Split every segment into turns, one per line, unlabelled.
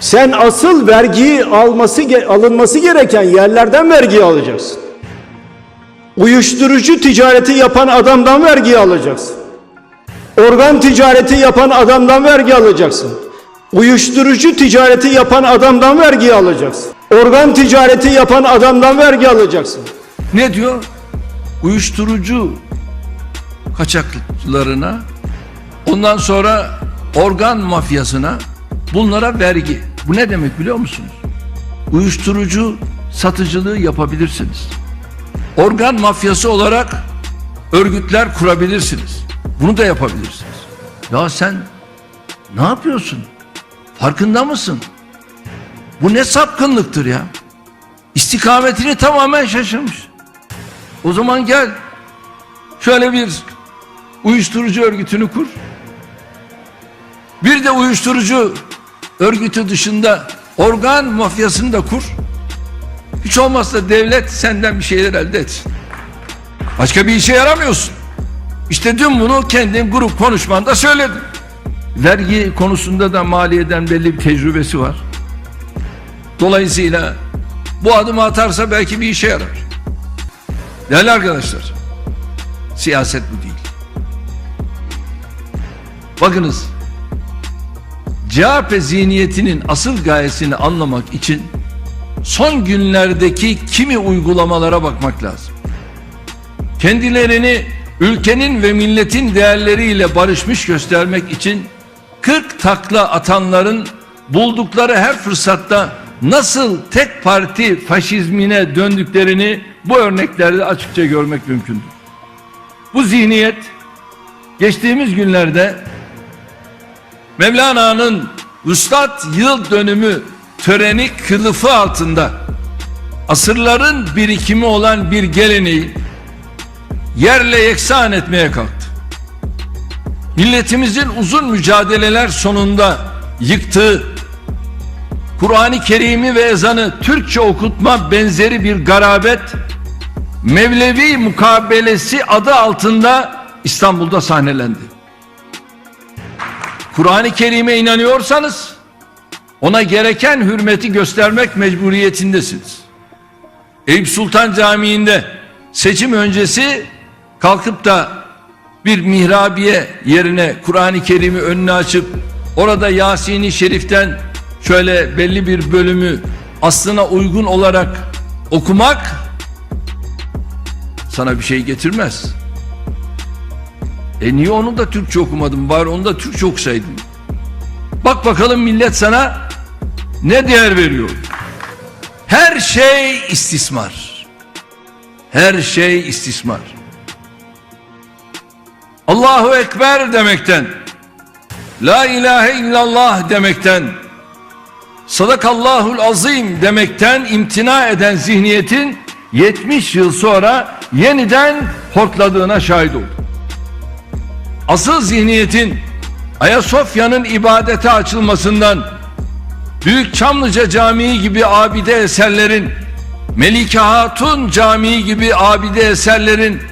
Sen asıl vergiyi alması alınması gereken yerlerden vergi alacaksın. Uyuşturucu ticareti yapan adamdan vergi alacaksın. Organ ticareti yapan adamdan vergi alacaksın. Uyuşturucu ticareti yapan adamdan vergi alacaksın. Organ ticareti yapan adamdan vergi alacaksın.
Ne diyor? Uyuşturucu kaçakçılarına, ondan sonra organ mafyasına, bunlara vergi. Bu ne demek biliyor musunuz? Uyuşturucu satıcılığı yapabilirsiniz. Organ mafyası olarak örgütler kurabilirsiniz. Bunu da yapabilirsiniz. Ya sen ne yapıyorsun? Farkında mısın? Bu ne sapkınlıktır ya? İstikametini tamamen şaşırmış. O zaman gel şöyle bir uyuşturucu örgütünü kur. Bir de uyuşturucu örgütü dışında organ mafyasını da kur. Hiç olmazsa devlet senden bir şeyler elde etsin. Başka bir işe yaramıyorsun. İşte dün bunu kendin grup konuşmanda söyledim. Vergi konusunda da maliyeden belli bir tecrübesi var. Dolayısıyla bu adımı atarsa belki bir işe yarar. Değerli arkadaşlar, siyaset bu değil. Bakınız, CHP zihniyetinin asıl gayesini anlamak için son günlerdeki kimi uygulamalara bakmak lazım. Kendilerini ülkenin ve milletin değerleriyle barışmış göstermek için 40 takla atanların buldukları her fırsatta nasıl tek parti faşizmine döndüklerini bu örneklerde açıkça görmek mümkündür. Bu zihniyet geçtiğimiz günlerde Mevlana'nın Üstad Yıl Dönümü töreni kılıfı altında asırların birikimi olan bir geleneği yerle yeksan etmeye kalktı. Milletimizin uzun mücadeleler sonunda yıktığı Kur'an-ı Kerim'i ve ezanı Türkçe okutma benzeri bir garabet Mevlevi mukabelesi adı altında İstanbul'da sahnelendi. Kur'an-ı Kerim'e inanıyorsanız ona gereken hürmeti göstermek mecburiyetindesiniz. Eyüp Sultan Camii'nde seçim öncesi kalkıp da bir mihrabiye yerine Kur'an-ı Kerim'i önüne açıp orada Yasin-i Şerif'ten şöyle belli bir bölümü aslına uygun olarak okumak sana bir şey getirmez. E niye onu da Türkçe okumadın? Bari onu da Türkçe okusaydın. Bak bakalım millet sana ne değer veriyor? Her şey istismar. Her şey istismar. Allahu Ekber demekten, La ilahe illallah demekten, Sadakallahul azim demekten imtina eden zihniyetin 70 yıl sonra yeniden hortladığına şahit olduk. Asıl zihniyetin Ayasofya'nın ibadete açılmasından Büyük Çamlıca Camii gibi abide eserlerin Melike Hatun Camii gibi abide eserlerin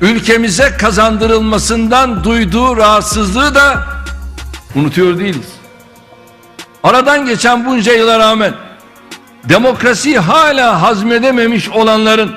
ülkemize kazandırılmasından duyduğu rahatsızlığı da unutuyor değiliz. Aradan geçen bunca yıla rağmen demokrasiyi hala hazmedememiş olanların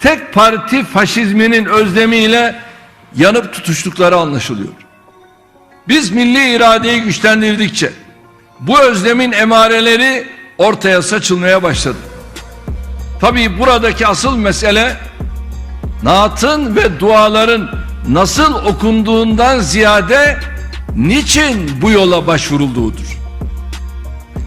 tek parti faşizminin özlemiyle yanıp tutuştukları anlaşılıyor. Biz milli iradeyi güçlendirdikçe bu özlemin emareleri ortaya saçılmaya başladı. Tabii buradaki asıl mesele naatın ve duaların nasıl okunduğundan ziyade niçin bu yola başvurulduğudur.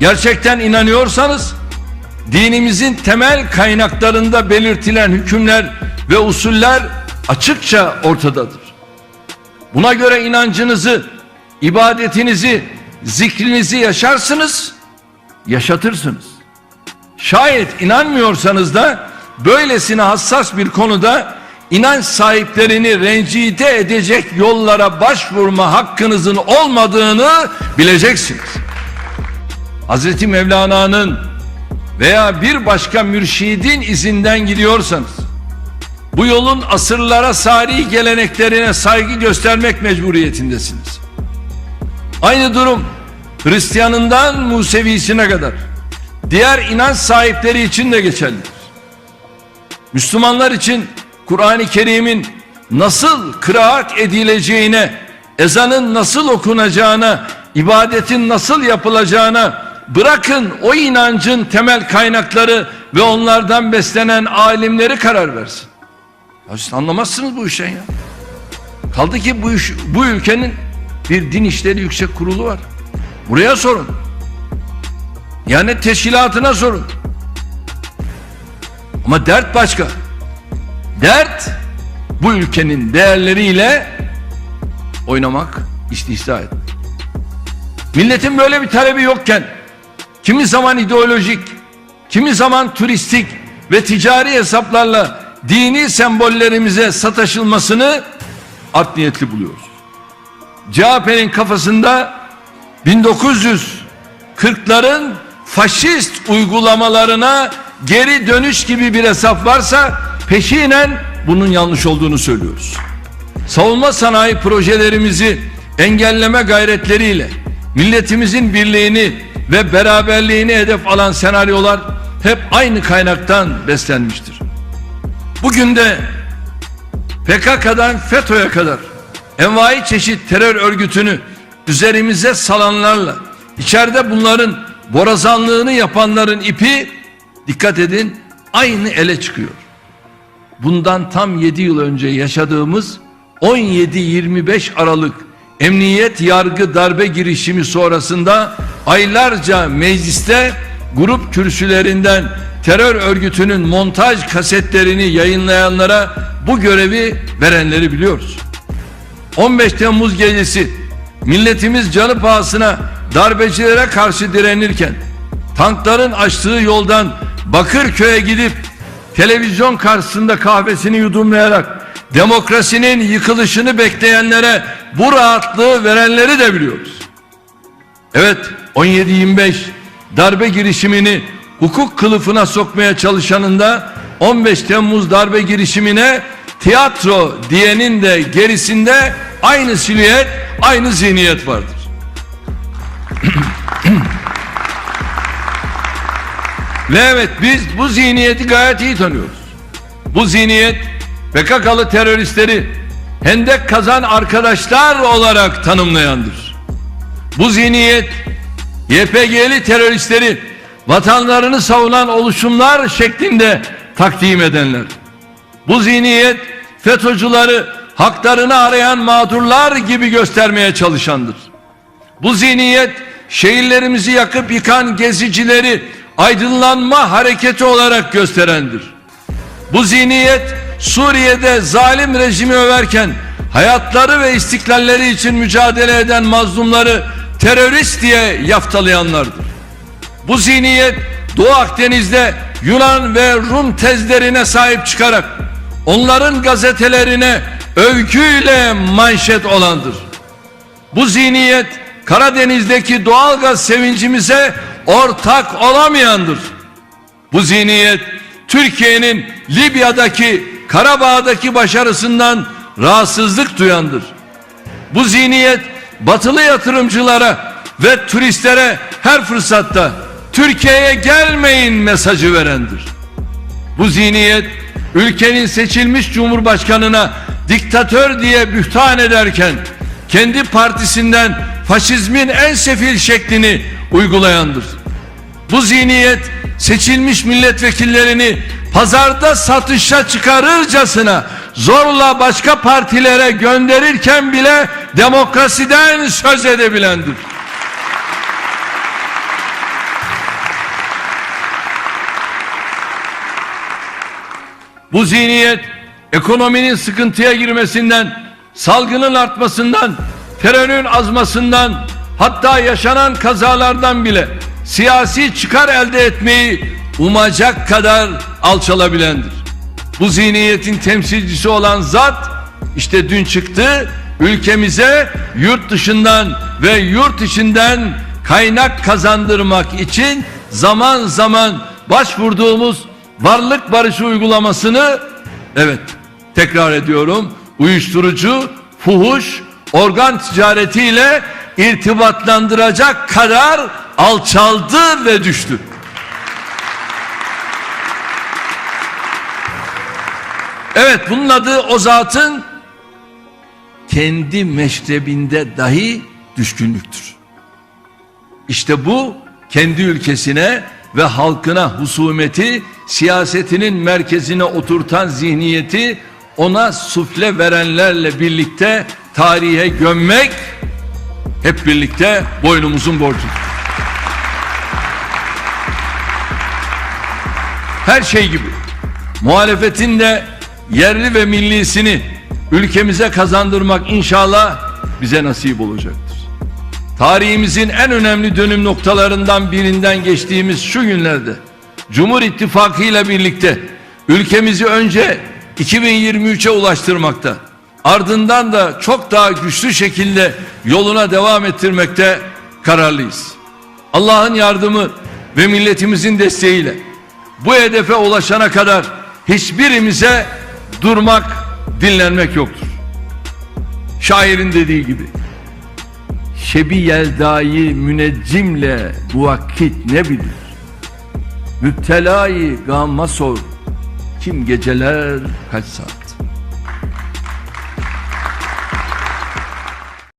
Gerçekten inanıyorsanız dinimizin temel kaynaklarında belirtilen hükümler ve usuller açıkça ortadadır. Buna göre inancınızı, ibadetinizi, zikrinizi yaşarsınız, yaşatırsınız. Şayet inanmıyorsanız da böylesine hassas bir konuda inanç sahiplerini rencide edecek yollara başvurma hakkınızın olmadığını bileceksiniz. Hazreti Mevlana'nın veya bir başka mürşidin izinden gidiyorsanız bu yolun asırlara sari geleneklerine saygı göstermek mecburiyetindesiniz. Aynı durum Hristiyanından Musevisine kadar diğer inanç sahipleri için de geçerlidir. Müslümanlar için Kur'an-ı Kerim'in nasıl kıraat edileceğine, ezanın nasıl okunacağına, ibadetin nasıl yapılacağına bırakın o inancın temel kaynakları ve onlardan beslenen alimleri karar versin. Ya siz anlamazsınız bu işten ya. Kaldı ki bu, iş, bu ülkenin bir din işleri yüksek kurulu var. Buraya sorun. Yani teşkilatına sorun. Ama dert başka. Dert bu ülkenin değerleriyle oynamak, istihza etmek. Milletin böyle bir talebi yokken kimi zaman ideolojik, kimi zaman turistik ve ticari hesaplarla dini sembollerimize sataşılmasını art niyetli buluyoruz. CHP'nin kafasında 1940'ların faşist uygulamalarına geri dönüş gibi bir hesap varsa peşinen bunun yanlış olduğunu söylüyoruz. Savunma sanayi projelerimizi engelleme gayretleriyle milletimizin birliğini ve beraberliğini hedef alan senaryolar hep aynı kaynaktan beslenmiştir. Bugün de PKK'dan FETÖ'ye kadar envai çeşit terör örgütünü üzerimize salanlarla içeride bunların borazanlığını yapanların ipi dikkat edin aynı ele çıkıyor. Bundan tam 7 yıl önce yaşadığımız 17-25 Aralık emniyet yargı darbe girişimi sonrasında aylarca mecliste grup kürsülerinden terör örgütünün montaj kasetlerini yayınlayanlara bu görevi verenleri biliyoruz. 15 Temmuz gecesi milletimiz canı pahasına darbecilere karşı direnirken tankların açtığı yoldan Bakırköy'e gidip televizyon karşısında kahvesini yudumlayarak demokrasinin yıkılışını bekleyenlere bu rahatlığı verenleri de biliyoruz. Evet 17-25 darbe girişimini hukuk kılıfına sokmaya çalışanın da 15 Temmuz darbe girişimine tiyatro diyenin de gerisinde aynı silüet, aynı zihniyet vardır. Ve evet biz bu zihniyeti gayet iyi tanıyoruz. Bu zihniyet PKK'lı teröristleri hendek kazan arkadaşlar olarak tanımlayandır. Bu zihniyet YPG'li teröristleri vatanlarını savunan oluşumlar şeklinde takdim edenler. Bu zihniyet FETÖ'cüleri haklarını arayan mağdurlar gibi göstermeye çalışandır. Bu zihniyet şehirlerimizi yakıp yıkan gezicileri aydınlanma hareketi olarak gösterendir. Bu zihniyet Suriye'de zalim rejimi överken hayatları ve istiklalleri için mücadele eden mazlumları terörist diye yaftalayanlardır. Bu zihniyet Doğu Akdeniz'de Yunan ve Rum tezlerine sahip çıkarak onların gazetelerine övgüyle manşet olandır. Bu zihniyet Karadeniz'deki doğalgaz sevincimize ortak olamayandır. Bu zihniyet Türkiye'nin Libya'daki Karabağ'daki başarısından rahatsızlık duyandır. Bu zihniyet batılı yatırımcılara ve turistlere her fırsatta Türkiye'ye gelmeyin mesajı verendir. Bu zihniyet ülkenin seçilmiş cumhurbaşkanına diktatör diye bühtan ederken kendi partisinden faşizmin en sefil şeklini uygulayandır. Bu zihniyet seçilmiş milletvekillerini pazarda satışa çıkarırcasına zorla başka partilere gönderirken bile demokrasiden söz edebilendir. Bu zihniyet ekonominin sıkıntıya girmesinden, salgının artmasından, terörün azmasından, hatta yaşanan kazalardan bile siyasi çıkar elde etmeyi umacak kadar alçalabilendir. Bu zihniyetin temsilcisi olan zat işte dün çıktı ülkemize yurt dışından ve yurt içinden kaynak kazandırmak için zaman zaman başvurduğumuz varlık barışı uygulamasını evet tekrar ediyorum uyuşturucu, fuhuş, organ ticaretiyle irtibatlandıracak kadar alçaldı ve düştü. Evet bunun adı o zatın kendi meşrebinde dahi düşkünlüktür. İşte bu kendi ülkesine ve halkına husumeti siyasetinin merkezine oturtan zihniyeti ona sufle verenlerle birlikte tarihe gömmek hep birlikte boynumuzun borcudur. Her şey gibi muhalefetin de yerli ve millisini ülkemize kazandırmak inşallah bize nasip olacaktır. Tarihimizin en önemli dönüm noktalarından birinden geçtiğimiz şu günlerde Cumhur İttifakı ile birlikte ülkemizi önce 2023'e ulaştırmakta ardından da çok daha güçlü şekilde yoluna devam ettirmekte kararlıyız. Allah'ın yardımı ve milletimizin desteğiyle bu hedefe ulaşana kadar hiçbirimize durmak, dinlenmek yoktur. Şairin dediği gibi Şebi yeldayı müneccimle bu vakit ne bilir? Müptelayı gamma sor. Kim geceler kaç saat?